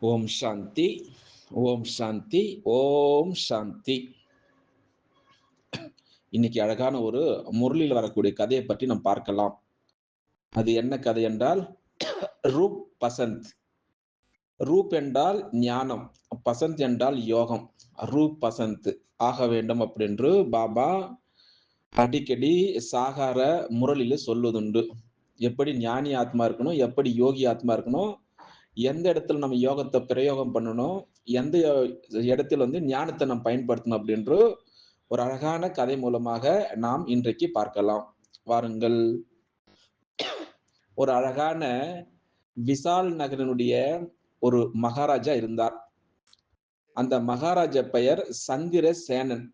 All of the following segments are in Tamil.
ஓம் சாந்தி ஓம் சாந்தி ஓம் சாந்தி. இன்னைக்கு அழகான ஒரு முரளியில் வரக்கூடிய கதையை பற்றி நாம் பார்க்கலாம். அது என்ன கதை என்றால் ரூப் பசந்த். ரூப் என்றால் ஞானம் பசந்த் என்றால் யோகம். ரூப் பசந்த் ஆக வேண்டும் அப்படின்று பாபா அடிக்கடி சாகார முரளில சொல்வதுண்டு. எப்படி ஞானி ஆத்மா இருக்கணும் எப்படி யோகி ஆத்மா இருக்கணும் எந்த இடத்துல நம்ம யோகத்தை பிரயோகம் பண்ணணும் எந்த இடத்துல வந்து ஞானத்தை நம்ம பயன்படுத்தணும் அப்படின்ற ஒரு அழகான கதை மூலமாக நாம் இன்றைக்கு பார்க்கலாம். வாருங்கள். ஒரு அழகான விசால் நகரனுடைய ஒரு மகாராஜா இருந்தார். அந்த மகாராஜா பெயர் சந்திர சேனன்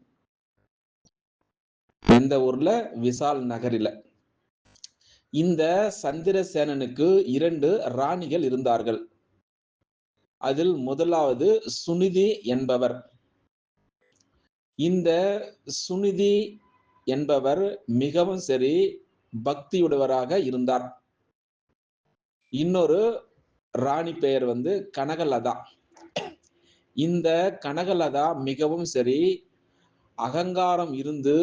எந்த ஊர்ல? விசால் நகரில. இந்த சந்திரசேனனுக்கு இரண்டு ராணிகள் இருந்தார்கள். அதில் முதலாவது சுனிதி என்பவர். இந்த சுனிதி என்பவர் மிகவும் சரி பக்தியுடையவராக இருந்தார். இன்னொரு ராணி பெயர் வந்து கனகலதா. இந்த கனகலதா மிகவும் சரி அகங்காரம் இருந்து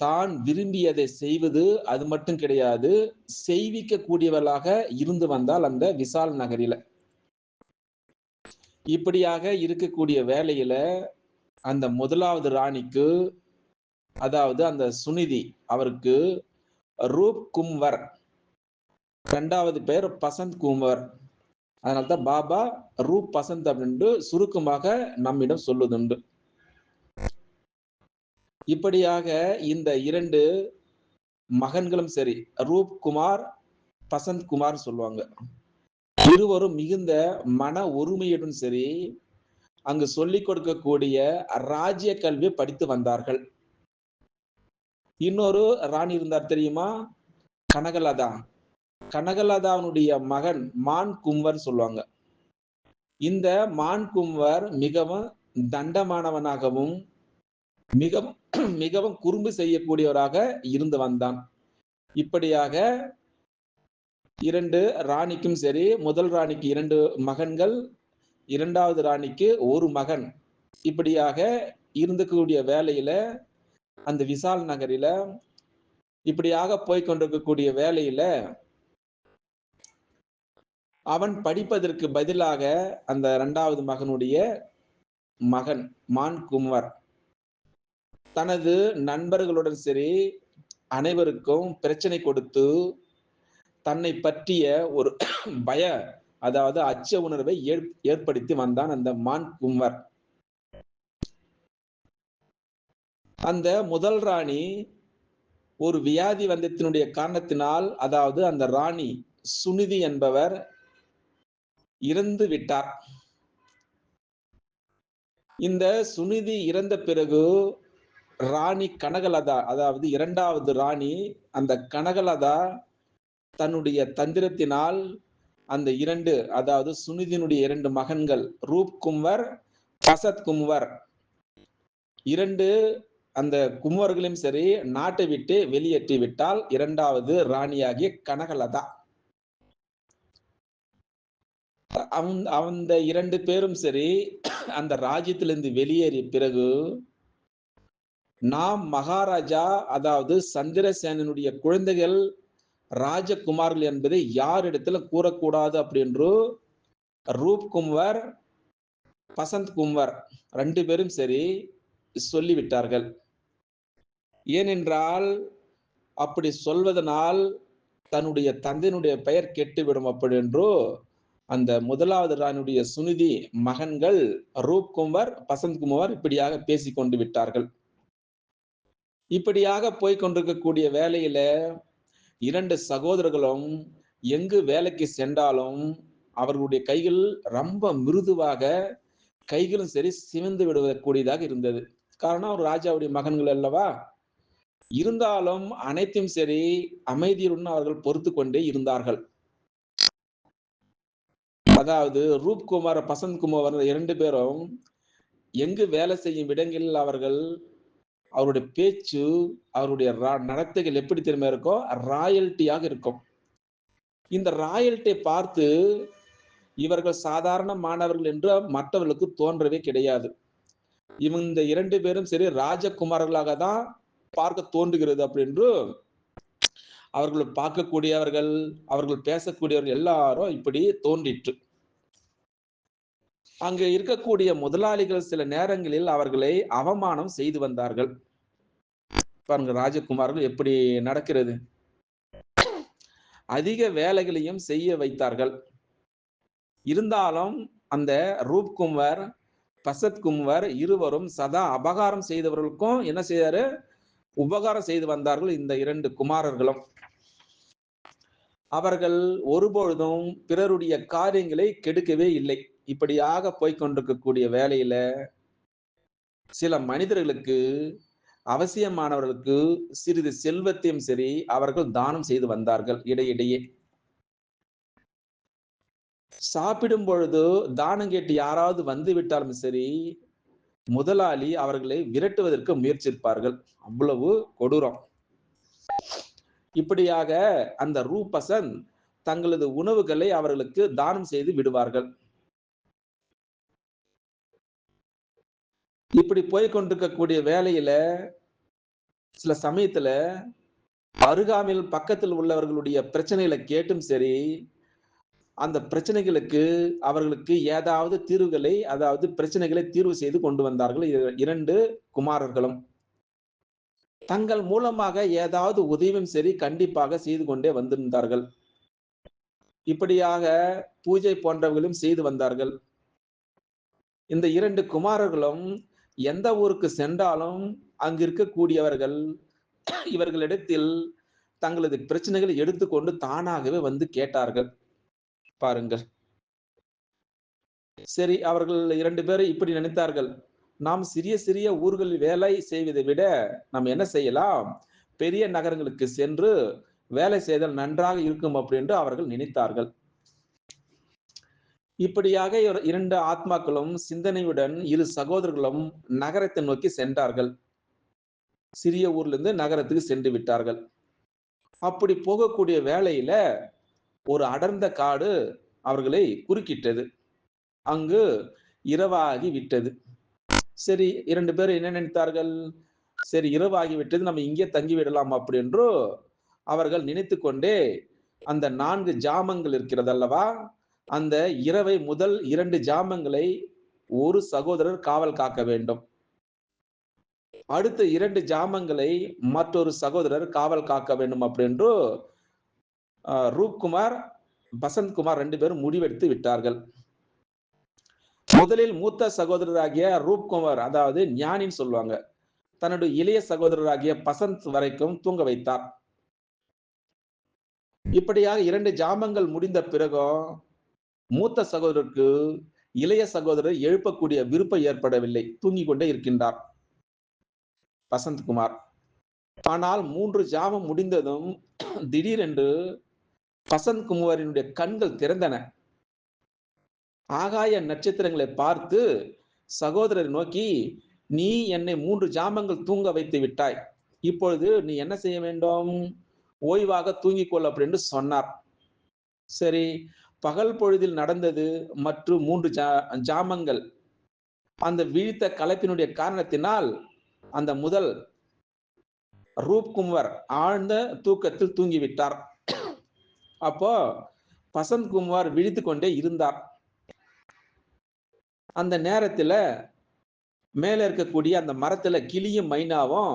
தான் விரும்பியதை செய்வது அது மட்டும் கிடையாது செய்விக்க கூடியவர்களாக இருந்து வந்தால் அந்த விசால் நகரில. இப்படியாக இருக்கக்கூடிய வேலையில அந்த முதலாவது ராணிக்கு அதாவது அந்த சுனிதி அவருக்கு ரூப் கும்வர். ரெண்டாவது பேர் பசந்த் கும்வர். அதனால்தான் பாபா ரூப் பசந்த் அப்படின்ட்டு சுருக்கமாக நம்மிடம் சொல்லுதுண்டு. இப்படியாக இந்த இரண்டு மகன்களும் சரி ரூப் குமார் பசந்த் குமார் சொல்லுவாங்க. இருவரும் மிகுந்த மன ஒருமையுடன் சரி அங்கு சொல்லிக் கொடுக்கக்கூடிய ராஜ்ய கல்வியை படித்து வந்தார்கள். இன்னொரு ராணி இருந்தார் தெரியுமா? கனகலதா. கனகலதாவுடைய மகன் மான் கும்வர் சொல்லுவாங்க. இந்த மான் கும்வர் மிகவும் தண்டமானவனாகவும் மிகவும் மிகவும் குறும்பு செய்யக்கூடியவராக இருந்து வந்தான். இப்படியாக இரண்டு ராணிக்கும் சரி முதல் ராணிக்கு இரண்டு மகன்கள் இரண்டாவது ராணிக்கு ஒரு மகன். இப்படியாக இருந்தக்கூடிய வேலையில அந்த விசால் நகரில இப்படியாக போய்கொண்டிருக்கக்கூடிய வேலையில அவன் படிப்பதற்கு பதிலாக அந்த இரண்டாவது மகனுடைய மகன் மான் குமர் தனது நண்பர்களுடன் சரி அனைவருக்கும் பிரச்சனை கொடுத்து தன்னை பற்றிய ஒரு பய அதாவது அச்ச உணர்வை ஏற்படுத்தி வந்தான் அந்த மான் கும்வர். அந்த முதல் ராணி ஒரு வியாதி வந்தத்தினுடைய காரணத்தினால் அதாவது அந்த ராணி சுனிதி என்பவர் இறந்து விட்டார். இந்த சுனிதி இறந்த பிறகு ராணி கனகலதா அதாவது இரண்டாவது ராணி அந்த கனகலதா தன்னுடைய தந்திரத்தினால் அந்த இரண்டு அதாவது சுனிதினுடைய இரண்டு மகன்கள் ரூப் கும்வர் பசத் கும்வர். இரண்டு அந்த கும்வர்களையும் சரி நாட்டை விட்டு வெளியேற்றி விட்டால் இரண்டாவது ராணியாகிய கனகலதா. அவன் அந்த இரண்டு பேரும் சரி அந்த ராஜ்யத்திலிருந்து வெளியேறிய பிறகு நாம் மகாராஜா அதாவது சந்திரசேனனுடைய குழந்தைகள் ராஜகுமார்கள் என்பதை யார் இடத்துல கூறக்கூடாது அப்படின்று ரூப் கும்வர் பசந்த் கும்வர் ரெண்டு பேரும் சரி சொல்லிவிட்டார்கள். ஏனென்றால் அப்படி சொல்வதனால் தன்னுடைய தந்தையினுடைய பெயர் கெட்டுவிடும் அப்படி என்றோ அந்த முதலாவது ராணியுடைய சுனிதி மகன்கள் ரூப் குமார் பசந்த் குமார் இப்படியாக பேசி கொண்டு விட்டார்கள். இப்படியாக போய்கொண்டிருக்கக்கூடிய வேலையில இரண்டு சகோதரர்களும் எங்கு வேலைக்கு சென்றாலும் அவர்களுடைய கைகள் ரொம்ப மிருதுவாக கைகளும் சரி சிவந்து விடுவதற்கூடியதாக இருந்தது. காரணம் ஒரு ராஜாவுடைய மகன்கள் அல்லவா? இருந்தாலும் அனைத்தும் சரி அமைதியுடன் அவர்கள் பொறுத்து கொண்டே இருந்தார்கள். அதாவது ரூப்குமார் பசந்த் குமார் இரண்டு பேரும் எங்கு வேலை செய்யும் இடங்களில் அவர்கள் அவருடைய பேச்சு அவருடைய நடத்தைகள் எப்படி திரும்ப இருக்கோ ராயல்ட்டியாக இருக்கும். இந்த ராயல்ட்டியை பார்த்து இவர்கள் சாதாரண மாணவர்கள் என்று மற்றவர்களுக்கு தோன்றவே கிடையாது. இவங்க இந்த இரண்டு பேரும் சரி ராஜகுமாரர்களாக தான் பார்க்க தோன்றுகிறது அப்படின்னு அவர்கள் பார்க்கக்கூடியவர்கள் அவர்கள் பேசக்கூடியவர்கள் எல்லாரும் இப்படி தோன்றிற்று. அங்கு இருக்கக்கூடிய முதலாளிகள் சில நேரங்களில் அவர்களை அவமானம் செய்து வந்தார்கள். பாருங்க ராஜகுமார்கள் எப்படி நடக்கிறது? அதிக வேலைகளையும் செய்ய வைத்தார்கள். இருந்தாலும் அந்த ரூப் குமார் பசத் குமார் இருவரும் சதா அபகாரம் செய்தவர்களுக்கும் என்ன செய்தாரு? உபகாரம் செய்து வந்தார்கள் இந்த இரண்டு குமாரர்களும். அவர்கள் ஒருபொழுதும் பிறருடைய காரியங்களை கெடுக்கவே இல்லை. இப்படியாக போய்கொண்டிருக்கக்கூடிய வேலையில சில மனிதர்களுக்கு அவசியமானவர்களுக்கு சிறிது செல்வத்தையும் சரி அவர்கள் தானம் செய்து வந்தார்கள் இடையிடையே. சாப்பிடும் பொழுது தானம் கேட்டு யாராவது வந்து விட்டாலும் சரி முதலாளி அவர்களை விரட்டுவதற்கு முயற்சிப்பார்கள். அவ்வளவு கொடூரம். இப்படியாக அந்த ரூபசன் தங்களது உணவுகளை அவர்களுக்கு தானம் செய்து விடுவார்கள். இப்படி போய் கொண்டிருக்கக்கூடிய வேலையில சில சமயத்துல அருகாமையில் பக்கத்தில் உள்ளவர்களுடைய பிரச்சனைகளை கேட்டும் சரி அந்த பிரச்சனைகளுக்கு அவர்களுக்கு ஏதாவது தீர்வுகளை அதாவது பிரச்சனைகளை தீர்வு செய்து கொண்டு வந்தார்கள் இரண்டு குமாரர்களும். தங்கள் மூலமாக ஏதாவது உதவியும் சரி கண்டிப்பாக செய்து கொண்டே வந்திருந்தார்கள். இப்படியாக பூஜை போன்றவர்களும் செய்து வந்தார்கள். இந்த இரண்டு குமாரர்களும் எந்த ஊருக்கு சென்றாலும் அங்கு இருக்கக்கூடியவர்கள் இவர்களிடத்தில் தங்களது பிரச்சனைகளை எடுத்துக்கொண்டு தானாகவே வந்து கேட்டார்கள். பாருங்கள். சரி அவர்கள் இரண்டு பேரும் இப்படி நினைத்தார்கள். நாம் சிறிய சிறிய ஊர்களில் வேலை செய்வதை விட நாம் என்ன செய்யலாம்? பெரிய நகரங்களுக்கு சென்று வேலை செய்தல் நன்றாக இருக்கும் அப்படின்னு அவர்கள் நினைத்தார்கள். இப்படியாக இரண்டு ஆத்மாக்களும் சிந்தனையுடன் இரு சகோதரர்களும் நகரத்தை நோக்கி சென்றார்கள். சிறிய ஊர்ல இருந்து நகரத்துக்கு சென்று விட்டார்கள். அப்படி போகக்கூடிய வேளையில ஒரு அடர்ந்த காடு அவர்களை குறுக்கிட்டது. அங்கு இரவாகி விட்டது. சரி இரண்டு பேரும் என்ன நினைத்தார்கள்? சரி இரவாகி விட்டது நம்ம இங்கே தங்கி விடலாம் அப்படின்றோ அவர்கள் நினைத்து கொண்டே அந்த நான்கு ஜாமங்கள் இருக்கிறது அல்லவா அந்த இரவை முதல் இரண்டு ஜாமங்களை ஒரு சகோதரர் காவல் காக்க வேண்டும். அடுத்த இரண்டு ஜாமங்களை மற்றொரு சகோதரர் காவல் காக்க வேண்டும் அப்படின்று ரூப்குமார் பசந்த்குமார் ரெண்டு பேரும் முடிவெடுத்து விட்டார்கள். முதலில் மூத்த சகோதரராகிய ரூப்குமார் அதாவது ஞானின்னு சொல்லுவாங்க தன்னுடைய இளைய சகோதரராகிய பசந்த் வரைக்கும் தூங்க வைத்தார். இப்படியாக இரண்டு ஜாமங்கள் முடிந்த பிறகும் மூத்த சகோதரருக்கு இளைய சகோதரர் எழுப்பக்கூடிய விருப்பம் ஏற்படவில்லை. தூங்கிக் கொண்டே இருக்கின்றார் வசந்த்குமார் ஆனால் மூன்று ஜாமம் முடிந்ததும் திடீரென்று வசந்த்குமாரினுடைய கண்கள் திறந்தன. ஆகாய நட்சத்திரங்களை பார்த்து சகோதரரை நோக்கி நீ என்னை மூன்று ஜாமங்கள் தூங்க வைத்து விட்டாய். இப்பொழுது நீ என்ன செய்ய வேண்டும்? ஓய்வாக தூங்கிக் கொள் அப்படின்னு சொன்னார். சரி பகல் பொழுதில் நடந்தது மற்றும் மூன்று ஜா ஜாமங்கள். அந்த விழித்த கலப்பினுடைய காரணத்தினால் அந்த முதல் ரூப்குமார் ஆழ்ந்த தூக்கத்தில் தூங்கிவிட்டார். அப்போ பசந்த் குமார் விழித்து கொண்டே இருந்தார். அந்த நேரத்துல மேலே இருக்கக்கூடிய அந்த மரத்துல கிளியும் மைனாவும்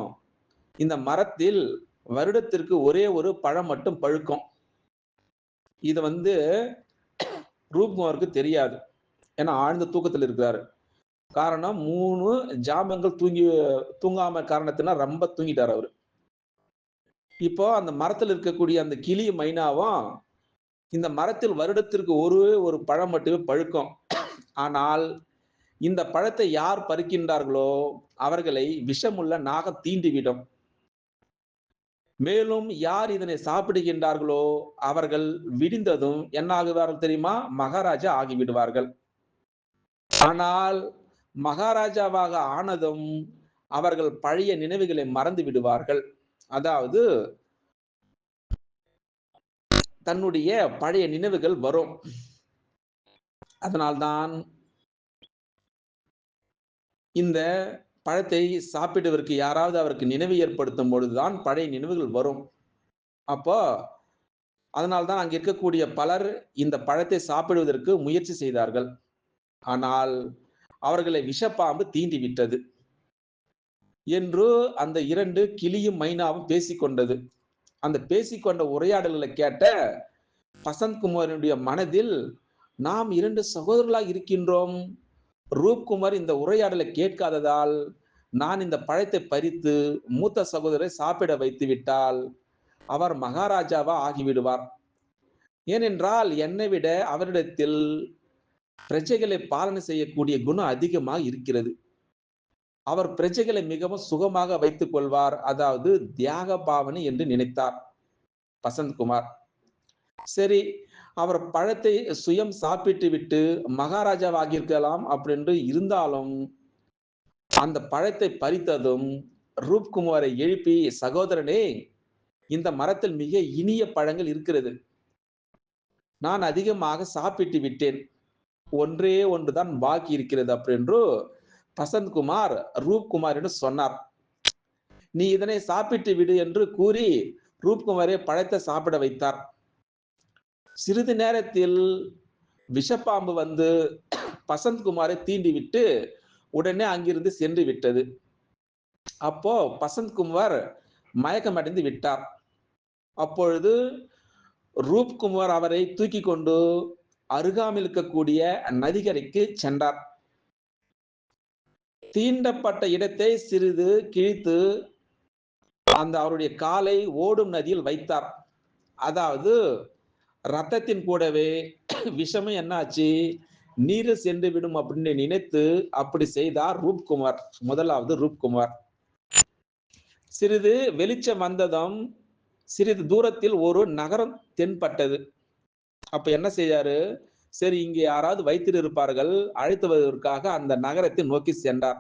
இந்த மரத்தில் வருடத்திற்கு ஒரே ஒரு பழம் மட்டும் பழுக்கும். இது வந்து ரூப்குமாருக்கு தெரியாது. ஏன்னா ஆழ்ந்த தூக்கத்தில் இருக்கிறாரு. காரணம் மூணு ஜாமங்கள் தூங்கி தூங்காம காரணத்தினா ரொம்ப தூங்கிட்டார் அவரு. இப்போ அந்த மரத்தில் இருக்கக்கூடிய அந்த கிளி மைனாவும் இந்த மரத்தில் வருடத்திற்கு ஒரு ஒரு பழம் மட்டுமே பழுக்கும். ஆனால் இந்த பழத்தை யார் பறிக்கின்றார்களோ அவர்களை விஷமுள்ள நாகம் தீண்டிவிடும். மேலும் யார் இதனை சாப்பிடுகின்றார்களோ அவர்கள் விடிந்ததும் என்ன ஆகுவார்கள் தெரியுமா? மகாராஜா ஆகிவிடுவார்கள். ஆனால் மகாராஜாவாக ஆனதும் அவர்கள் பழைய நினைவுகளை மறந்து விடுவார்கள். அதாவது தன்னுடைய பழைய நினைவுகள் வரும். அதனால்தான் இந்த பழத்தை சாப்பிடுவதற்கு யாராவது அவருக்கு நினைவு ஏற்படுத்தும் பொழுதுதான் பழைய நினைவுகள் வரும். அப்போ அதனால்தான் அங்கே இருக்கக்கூடிய பலர் இந்த பழத்தை சாப்பிடுவதற்கு முயற்சி செய்தார்கள். ஆனால் அவர்களை விஷப்பாம்பு தீண்டி விட்டது என்று அந்த இரண்டு கிளியும் மைனாவும் பேசிக்கொண்டது. அந்த பேசிக்கொண்ட உரையாடல்களை கேட்ட வசந்த்குமாரினுடைய மனதில் நாம் இரண்டு சகோதரர்களாக இருக்கின்றோம். ரூப்குமார் இந்த உரையாடலை கேட்காததால் நான் இந்த பழத்தை பறித்து மூத்த சகோதரரை சாப்பிட வைத்து விட்டால் அவர் மகாராஜாவா ஆகிவிடுவார். ஏனென்றால் என்னை விட அவரிடத்தில் பிரஜைகளை பாலனை செய்யக்கூடிய குணம் அதிகமாக இருக்கிறது. அவர் பிரஜைகளை மிகவும் சுகமாக வைத்துக் கொள்வார். அதாவது தியாக பாவனை என்று நினைத்தார். வசந்த்குமார் சரி அவர் பழத்தை சுயம் சாப்பிட்டு விட்டு மகாராஜாவாகியிருக்கலாம் அப்படின்னு இருந்தாலும் அந்த பழத்தை பறித்ததும் ரூப்குமாரை எழுப்பி சகோதரனே இந்த மரத்தில் மிக இனிய பழங்கள் இருக்கிறது. நான் அதிகமாக சாப்பிட்டு விட்டேன். ஒன்றே ஒன்றுதான் பாக்கி இருக்கிறது அப்படின்று பசந்த்குமார் ரூப்குமார் என்று சொன்னார். நீ இதனை சாப்பிட்டு விடு என்று கூறி ரூப்குமாரை பழத்தை சாப்பிட வைத்தார். சிறிது நேரத்தில் விஷப்பாம்பு வந்து பசந்த்குமாரை தீண்டி விட்டு உடனே அங்கிருந்து சென்று விட்டது. அப்போ பசந்த்குமார் மயக்கமடைந்து விட்டார். அப்பொழுது ரூப்குமார் அவரை தூக்கி கொண்டு அருகாமல் இருக்கக்கூடிய நதிகரைக்கு சென்றார். தீண்டப்பட்ட இடத்தை சிறிது கிழித்து அந்த அவருடைய காலை ஓடும் நதியில் வைத்தார். அதாவது ரத்தத்தின் கூடவே விஷமும் என்னாச்சு? நீர் சென்று விடும் அப்படின்னு நினைத்து அப்படி செய்தார் ரூப்குமார். முதலாவது ரூப்குமார். சிறிது வெளிச்சம் வந்ததும் சிறிது தூரத்தில் ஒரு நகரம் தென்பட்டது. அப்ப என்ன செய்யாரு சரி இங்கே யாராவது வைத்திரு இருப்பார்கள். அழைத்து வருவதற்காக அந்த நகரத்தை நோக்கி சென்றார்.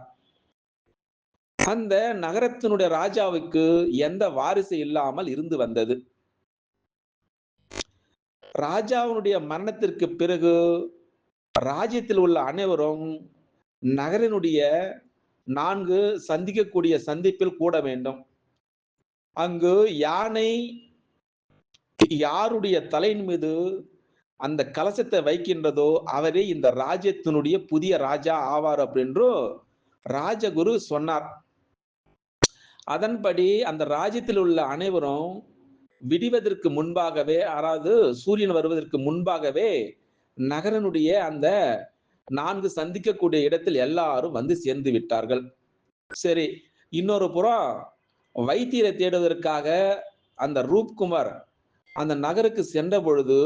அந்த நகரத்தினுடைய ராஜாவுக்கு எந்த வாரிசு இல்லாமல் இருந்து வந்தது. ராஜாவினுடைய மரணத்திற்கு பிறகு ராஜ்யத்தில் உள்ள அனைவரும் நகரினுடைய நான்கு சந்திக்கக்கூடிய சந்திப்பில் கூட வேண்டும். அங்கு யானை யாருடைய தலையின் மீது அந்த கலசத்தை வைக்கின்றதோ அவரே இந்த ராஜ்யத்தினுடைய புதிய ராஜா ஆவார் அப்படின்றோ ராஜகுரு சொன்னார். அதன்படி அந்த ராஜ்யத்தில் உள்ள அனைவரும் விடிவதற்கு முன்பாகவே அதாவது சூரியன் வருவதற்கு முன்பாகவே நகரனுடைய அந்த நான்கு சந்திக்கக்கூடிய இடத்தில் எல்லாரும் வந்து சேர்ந்து விட்டார்கள். சரி இன்னொரு புறம் வைத்தியரை தேடுவதற்காக அந்த ரூப்குமார் அந்த நகருக்கு சென்ற பொழுது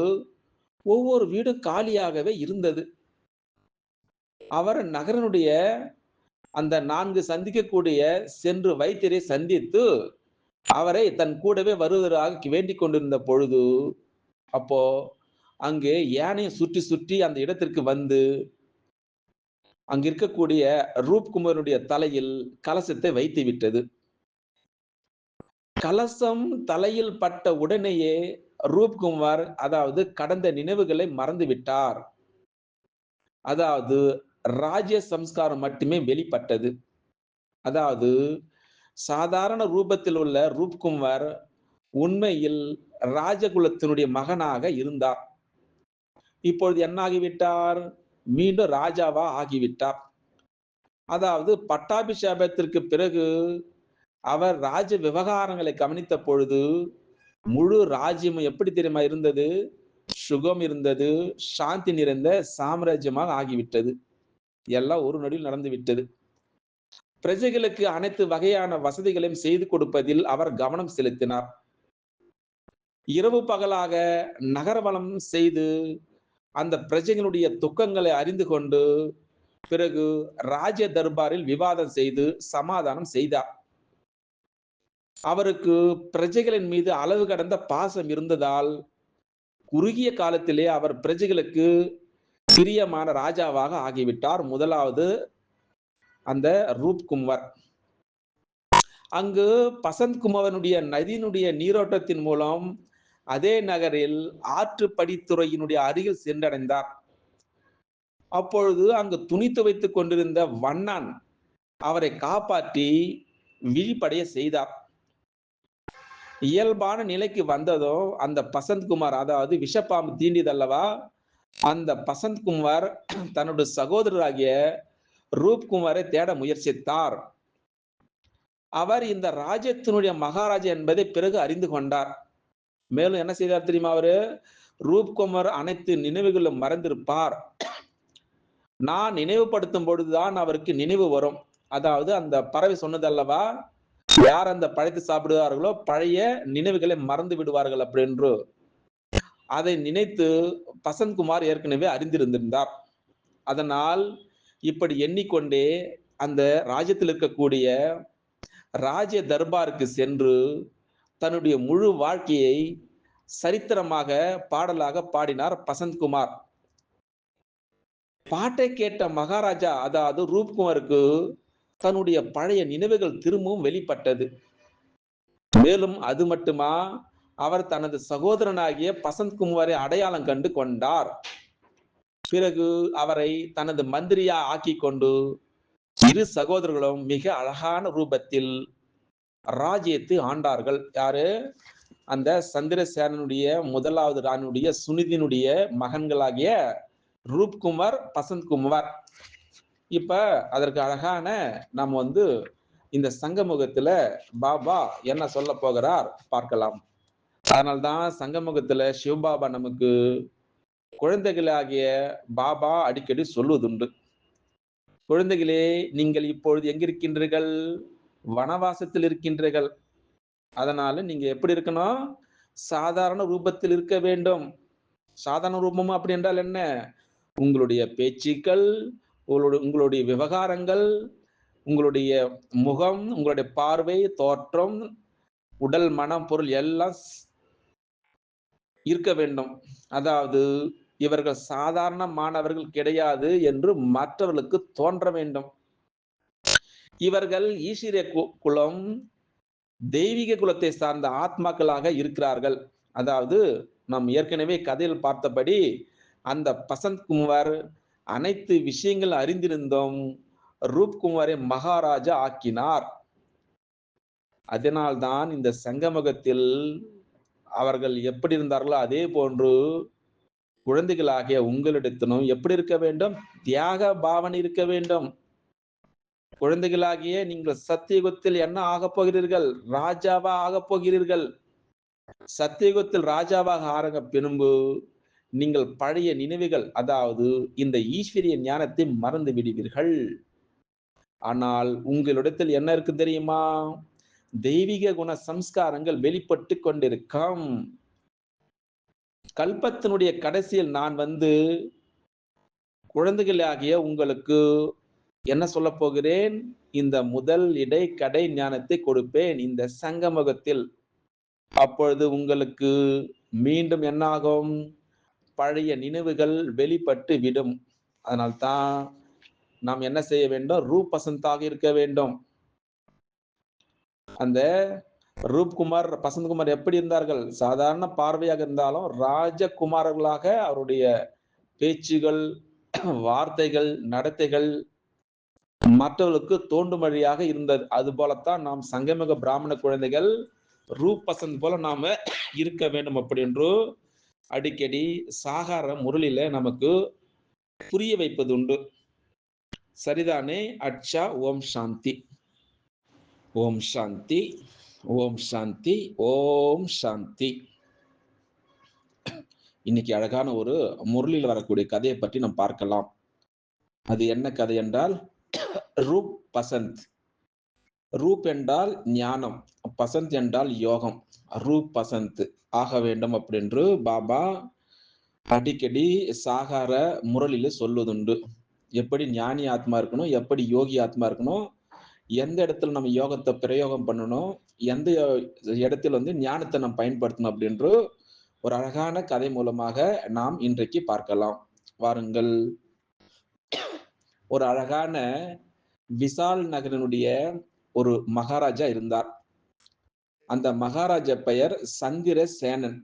ஒவ்வொரு வீடும் காலியாகவே இருந்தது. அவர் நகரனுடைய அந்த நான்கு சந்திக்கக்கூடிய சென்று வைத்தியரை சந்தித்து அவரை தன் கூடவே வருவதாக வேண்டிக் கொண்டிருந்த பொழுது அப்போ அங்கே யானையை சுற்றி சுற்றி அந்த இடத்திற்கு வந்து அங்க இருக்கக்கூடிய ரூப்குமாருடைய தலையில் கலசத்தை வைத்து விட்டது. கலசம் தலையில் பட்ட உடனேயே ரூப்குமார் அதாவது கடந்த நினைவுகளை மறந்து விட்டார். அதாவது ராஜ்ய சம்ஸ்காரம் மட்டுமே வெளிப்பட்டது. அதாவது சாதாரண ரூபத்தில் உள்ள ரூப்குமார் உண்மையில் ராஜகுலத்தினுடைய மகனாக இருந்தார். இப்பொழுது என்ன ஆகிவிட்டார் மீண்டும் ராஜாவா ஆகிவிட்டார். அதாவது பட்டாபிஷேகத்திற்கு பிறகு அவர் ராஜ விவகாரங்களை கவனித்த பொழுது முழு ராஜ்யம் எப்படி தெரியுமா இருந்தது? சுகம் இருந்தது சாந்தி நிறைந்த சாம்ராஜ்யமாக ஆகிவிட்டது. எல்லாம் ஒரு நொடியில் நடந்து விட்டது பிரஜைகளுக்கு அனைத்து வகையான வசதிகளையும் செய்து கொடுப்பதில் அவர் கவனம் செலுத்தினார். இரவு பகலாக நகரவளம் செய்து அந்த பிரஜைகளுடைய துக்கங்களை அறிந்து கொண்டு பிறகு ராஜ தர்பாரில் விவாதம் செய்து சமாதானம் செய்தார். அவருக்கு பிரஜைகளின் மீது அளவு கடந்த பாசம் இருந்ததால் குறுகிய காலத்திலே அவர் பிரஜைகளுக்கு பிரியமான ராஜாவாக ஆகிவிட்டார். முதலாவது அந்த ரூப் குமார் அங்கு பசந்த் குமாரனுடைய நதியினுடைய நீரோட்டத்தின் மூலம் அதே நகரில் ஆற்று படித்துறையினுடைய அருகில் சென்றடைந்தார். அப்பொழுது அங்கு துணி துவைத்துக் கொண்டிருந்த வண்ணான் அவரை காப்பாற்றி விழிப்படைய செய்தார். இயல்பான நிலைக்கு வந்ததும் அந்த பசந்த்குமார் அதாவது விஷப்பாம்பு தீண்டியதல்லவா? அந்த பசந்த்குமார் தன்னுடைய சகோதரராகிய ரூப்குமாரை தேட முயற்சித்தார். அவர் இந்த ராஜ்யத்தினுடைய மகாராஜா என்பதை பிறகு அறிந்து கொண்டார். மேலும் என்ன செய்தார் தெரியுமா அவரு? ரூப்குமார் அனைத்து நினைவுகளும் மறந்திருப்பார். நான் நினைவுபடுத்தும் பொழுதுதான் அவருக்கு நினைவு வரும். அதாவது அந்த பறவை சொன்னதல்லவா? யார் அந்த பழைத்து சாப்பிடுவார்களோ பழைய நினைவுகளை மறந்து விடுவார்கள் அப்படின்று. அதை நினைத்து பசந்த்குமார் ஏற்கனவே அறிந்திருந்திருந்தார். அதனால் இப்படி எண்ணிக்கொண்டே அந்த ராஜ்யத்தில் இருக்கக்கூடிய ராஜ தர்பாருக்கு சென்று தன்னுடைய முழு வாழ்க்கையை சரித்திரமாக பாடலாக பாடினார் பசந்த்குமார். பாட்டை கேட்ட மகாராஜா அதாவது ரூப்குமாருக்கு தன்னுடைய பழைய நினைவுகள் திரும்பவும் வெளிப்பட்டது. மேலும் அது மட்டுமா அவர் தனது சகோதரனாகிய பசந்த்குமாரை அடையாளம் கண்டு கொண்டார். பிறகு அவரை தனது மந்திரியா ஆக்கி கொண்டு இரு சகோதரர்களும் மிக அழகான ரூபத்தில் ராஜ்யத்தை ஆண்டார்கள். யாரு? அந்த சந்திரசேனனுடைய முதலாவது ராணியுடைய சுனிதினுடைய மகன்களாகிய ரூப்குமார் பசந்த்குமார். இப்ப அதற்கு அழகான நம்ம வந்து இந்த சங்கமுகத்துல பாபா என்ன சொல்ல போகிறார் பார்க்கலாம். அதனால்தான் சங்கமுகத்துல சிவபாபா நமக்கு குழந்தைகளாகிய பாபா அடிக்கடி சொல்வதுண்டு குழந்தைகளே நீங்கள் இப்பொழுது எங்கிருக்கின்றீர்கள்? வனவாசத்தில் இருக்கின்றீர்கள். அதனால நீங்க எப்படி இருக்கணும்? சாதாரண ரூபத்தில் இருக்க வேண்டும். சாதாரண ரூபம் அப்படி என்றால் என்ன? உங்களுடைய பேச்சுக்கள் உங்களுடைய உங்களுடைய விவகாரங்கள் உங்களுடைய முகம் உங்களுடைய பார்வை தோற்றம் உடல் மனம் பொருள் எல்லாம் இருக்க வேண்டும். அதாவது இவர்கள் சாதாரண மாணவர்கள் கிடையாது என்று மற்றவர்களுக்கு தோன்ற வேண்டும். இவர்கள் ஈஸ்வரிய குலம் தெய்வீக குலத்தை சார்ந்த ஆத்மாக்களாக இருக்கிறார்கள். அதாவது நாம் ஏற்கனவே கதையில் பார்த்தபடி அந்த பசந்த் குமார் அனைத்து விஷயங்கள் அறிந்திருந்தோம் ரூப்குமாரை மகாராஜா ஆக்கினார். அதனால்தான் இந்த சங்கமுகத்தில் அவர்கள் எப்படி இருந்தார்களோ அதே போன்று குழந்தைகளாகிய உங்களிடத்திலும் எப்படி இருக்க வேண்டும்? தியாக பாவனை இருக்க வேண்டும். குழந்தைகளாகிய நீங்கள் சத்தியுகத்தில் என்ன ஆகப் போகிறீர்கள்? ராஜாவா ஆகப் போகிறீர்கள். சத்தியுகத்தில் ராஜாவாக ஆரங்க பின்பு நீங்கள் பழைய நினைவுகள் அதாவது இந்த ஈஸ்வரிய ஞானத்தை மறந்து விடுவீர்கள். ஆனால் உங்களிடத்தில் என்ன இருக்கு தெரியுமா? தெய்வீக குண சம்ஸ்காரங்கள் வெளிப்பட்டு கொண்டிருக்கும். கல்பத்தினுடைய கடைசியில் நான் வந்து குழந்தைகளாகிய உங்களுக்கு என்ன சொல்ல போகிறேன்? இந்த முதல் இடை கடை ஞானத்தை கொடுப்பேன். இந்த சங்கமுகத்தில் அப்பொழுது உங்களுக்கு மீண்டும் என்னாகும்? பழைய நினைவுகள் வெளிப்பட்டு விடும். அதனால்தான் நாம் என்ன செய்ய வேண்டும்? ரூபசந்தாக இருக்க வேண்டும். அந்த ரூப்குமார் பசந்த்குமார் எப்படி இருந்தார்கள்? சாதாரண பார்வையாக இருந்தாலும் ராஜகுமாரர்களாக அவருடைய பேச்சுகள் வார்த்தைகள் நடத்தைகள் மற்றவர்களுக்கு தோண்டுமொழியாக இருந்தது. அது போலத்தான் நாம் சங்கமிக பிராமண குழந்தைகள் ரூப் பசந்த் போல நாம இருக்க வேண்டும் அப்படி என்று அடிக்கடி சாகார முரளில நமக்கு புரிய வைப்பது உண்டு. சரிதானே? அச்சா ஓம் சாந்தி. ஓம் சாந்தி ஓம் சாந்தி ஓம் சாந்தி. இன்னைக்கு அழகான ஒரு முரளியில் வரக்கூடிய கதையை பற்றி நாம் பார்க்கலாம். அது என்ன கதை என்றால் ரூப் பசந்த். ரூப் என்றால் ஞானம் பசந்த் என்றால் யோகம். ரூப் பசந்த் ஆக வேண்டும் அப்படின்று பாபா அடிக்கடி சாகார முரளில சொல்வதுண்டு. எப்படி ஞானி ஆத்மா இருக்கணும் எப்படி யோகி ஆத்மா இருக்கணும் எந்த இடத்துல நம்ம யோகத்தை பிரயோகம் பண்ணணும் எந்த இடத்துல வந்து ஞானத்தை நம்ம பயன்படுத்தணும் அப்படின்ற ஒரு அழகான கதை மூலமாக நாம் இன்றைக்கு பார்க்கலாம். வாருங்கள். ஒரு அழகான விசால் நகரனுடைய ஒரு மகாராஜா இருந்தார். அந்த மகாராஜா பெயர் சந்திர சேனன்